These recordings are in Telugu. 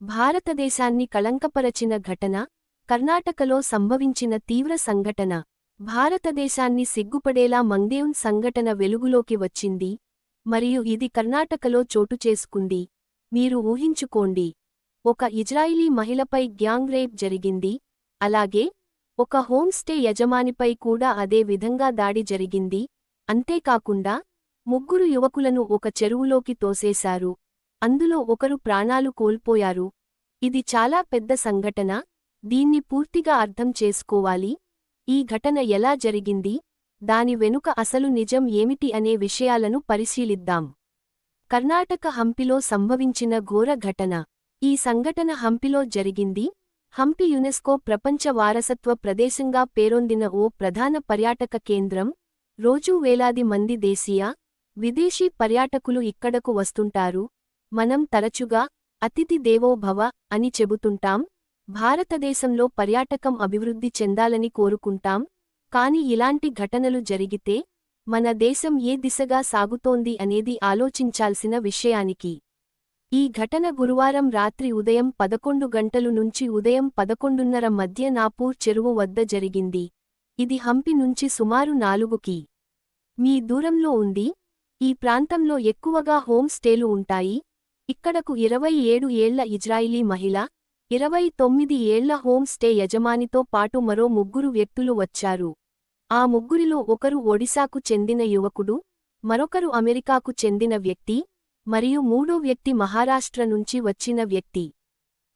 భారతదేశాన్ని కళంకపరచిన ఘటన కర్ణాటకలో సంభవించిన తీవ్ర సంఘటన. భారతదేశాన్ని సిగ్గుపడేలా మంగదేవ్న్ సంఘటన వెలుగులోకి వచ్చింది. మరియు ఇది కర్ణాటకలో చోటు చేసుకుంది. మీరు ఊహించుకోండి. ఒక ఇజ్రాయిలీ మహిళపై గ్యాంగ్ రేప్ జరిగింది. అలాగే ఒక హోంస్టే యజమానిపై కూడా అదే విధంగా దాడి జరిగింది. అంతేకాకుండా ముగ్గురు యువకులను ఒక చెరువులోకి తోసేశారు. అందులో ఒకరు ప్రాణాలు కోల్పోయారు. ఇది చాలా పెద్ద సంఘటన. దీన్ని పూర్తిగా అర్థం చేసుకోవాలి. ఈ ఘటన ఎలా జరిగింది? దాని వెనుక అసలు నిజం ఏమిటి అనే విషయాలను పరిశీలిద్దాం. కర్ణాటక హంపిలో సంభవించిన ఘోర ఘటన. ఈ సంఘటన హంపిలో జరిగింది. హంపి యునెస్కో ప్రపంచ వారసత్వ ప్రదేశంగా పేరొందిన ఓ ప్రధాన పర్యాటక కేంద్రం. రోజూ వేలాది మంది దేశీయ విదేశీ పర్యాటకులు ఇక్కడకు వస్తుంటారు. మనం తరచుగా అతిథి దేవోభవ అని చెబుతుంటాం భారతదేశంలో పర్యాటకం అభివృద్ధి చెందాలని కోరుకుంటాం కాని ఇలాంటి ఘటనలు జరిగితే మన దేశం ఏ దిశగా సాగుతోంది అనేది ఆలోచించాల్సిన విషయానికి. ఈ ఘటన గురువారం రాత్రి ఉదయం పదకొండు గంటలు నుంచి ఉదయం పదకొండున్నర మధ్య నాపూర్ చెరువు వద్ద జరిగింది. ఇది హంపి నుంచి సుమారు నాలుగుకి. మీ దూరంలో ఉంది. ఈ ప్రాంతంలో ఎక్కువగా హోమ్ స్టేలు ఉంటాయి. ఇక్కడకు ఇరవై ఏడు ఏళ్ళ ఇజ్రాయిలీ మహిళ ఇరవై తొమ్మిది ఏళ్ళ హోమ్ స్టే యజమానితో పాటు మరో ముగ్గురు వ్యక్తులు వచ్చారు. ఆ ముగ్గురిలో ఒకరు ఒడిశాకు చెందిన యువకుడు మరొకరు అమెరికాకు చెందిన వ్యక్తి మరియు మూడో వ్యక్తి మహారాష్ట్ర నుంచి వచ్చిన వ్యక్తి.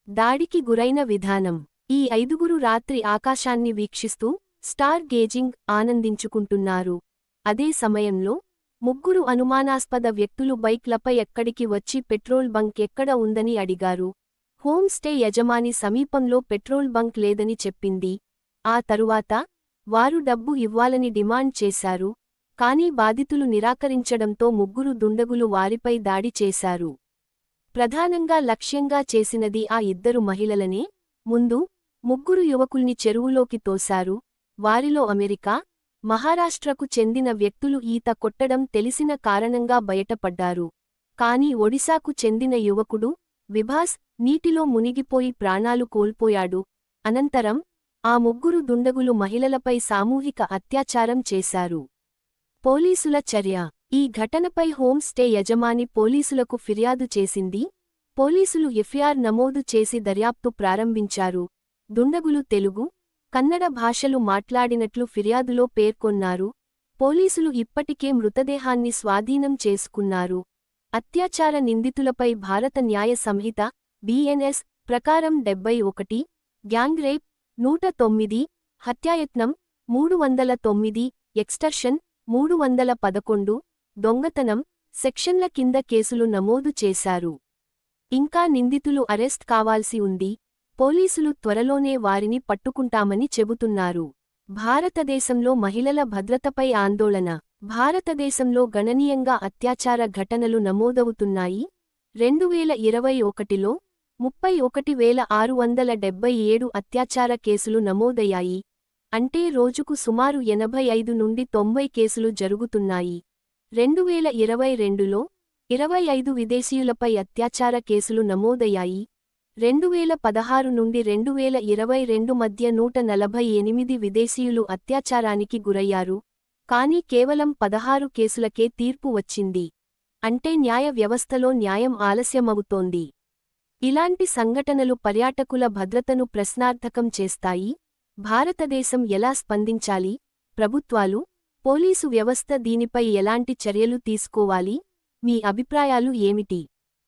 దాడికి గురైన విధానం. ఈ ఐదుగురు రాత్రి ఆకాశాన్ని వీక్షిస్తూ స్టార్ గేజింగ్ ఆనందించుకుంటున్నారు. అదే సమయంలో ముగ్గురు అనుమానాస్పద వ్యక్తులు బైక్లపై ఎక్కడికి వచ్చి పెట్రోల్ బంక్ ఎక్కడ ఉందని అడిగారు. హోమ్ స్టే యజమాని సమీపంలో పెట్రోల్ బంక్ లేదని చెప్పింది. ఆ తరువాత వారు డబ్బు ఇవ్వాలని డిమాండ్ చేశారు. కానీ బాధితులు నిరాకరించడంతో ముగ్గురు దుండగులు వారిపై దాడి చేశారు. ప్రధానంగా లక్ష్యంగా చేసినది ఆ ఇద్దరు మహిళలనే. ముందు ముగ్గురు యువకుల్ని చెరువులోకి తోశారు. వారిలో అమెరికా మహారాష్ట్రకు చెందిన వ్యక్తులు ఈత కొట్టడం తెలిసిన కారణంగా బయటపడ్డారు. కాని ఒడిశాకు చెందిన యువకుడు విభాస్ నీటిలో మునిగిపోయి ప్రాణాలు కోల్పోయాడు. అనంతరం ఆ ముగ్గురు దుండగులు మహిళలపై సామూహిక అత్యాచారం చేశారు. పోలీసుల చర్య. ఈ ఘటనపై హోం స్టే యజమాని పోలీసులకు ఫిర్యాదు చేసింది. పోలీసులు ఎఫ్ఐఆర్ నమోదు చేసి దర్యాప్తు ప్రారంభించారు. దుండగులు తెలుగు కన్నడ భాషలు మాట్లాడినట్లు ఫిర్యాదులో పేర్కొన్నారు. పోలీసులు ఇప్పటికే మృతదేహాన్ని స్వాధీనం చేసుకున్నారు. అత్యాచార నిందితులపై భారత న్యాయ సంహిత బిఎన్ఎస్ ప్రకారం డెబ్బై ఒకటి గ్యాంగ్ రేప్ నూట తొమ్మిది హత్యాయత్నం మూడు వందల తొమ్మిది ఎక్స్టర్షన్ మూడు వందల పదకొండు దొంగతనం సెక్షన్ల కింద కేసులు నమోదు చేశారు. ఇంకా నిందితులు అరెస్ట్ కావాల్సి ఉంది. పోలీసులు త్వరలోనే వారిని పట్టుకుంటామని చెబుతున్నారు. భారతదేశంలో మహిళల భద్రతపై ఆందోళన. భారతదేశంలో గణనీయంగా అత్యాచార ఘటనలు నమోదవుతున్నాయి. రెండువేల ఇరవై ఒకటిలో ముప్పై ఒకటి వేల ఆరు వందల డెబ్బై ఏడు అత్యాచార కేసులు నమోదయ్యాయి. అంటే రోజుకు సుమారు ఎనభై ఐదు నుండి తొంభై కేసులు జరుగుతున్నాయి. రెండువేల ఇరవై రెండులో ఇరవై ఐదు విదేశీయులపై అత్యాచార కేసులు నమోదయ్యాయి. రెండువేల పదహారు నుండి రెండువేల ఇరవై రెండు మధ్య నూట నలభై ఎనిమిది విదేశీయులు అత్యాచారానికి గురయ్యారు. కానీ కేవలం పదహారు కేసులకే తీర్పు వచ్చింది. అంటే న్యాయ వ్యవస్థలో న్యాయం ఆలస్యమవుతోంది. ఇలాంటి సంఘటనలు పర్యాటకుల భద్రతను ప్రశ్నార్థకం చేస్తాయి. భారతదేశం ఎలా స్పందించాలి? ప్రభుత్వాలు? పోలీసు వ్యవస్థ దీనిపై ఎలాంటి చర్యలు తీసుకోవాలి? మీ అభిప్రాయాలు ఏమిటి?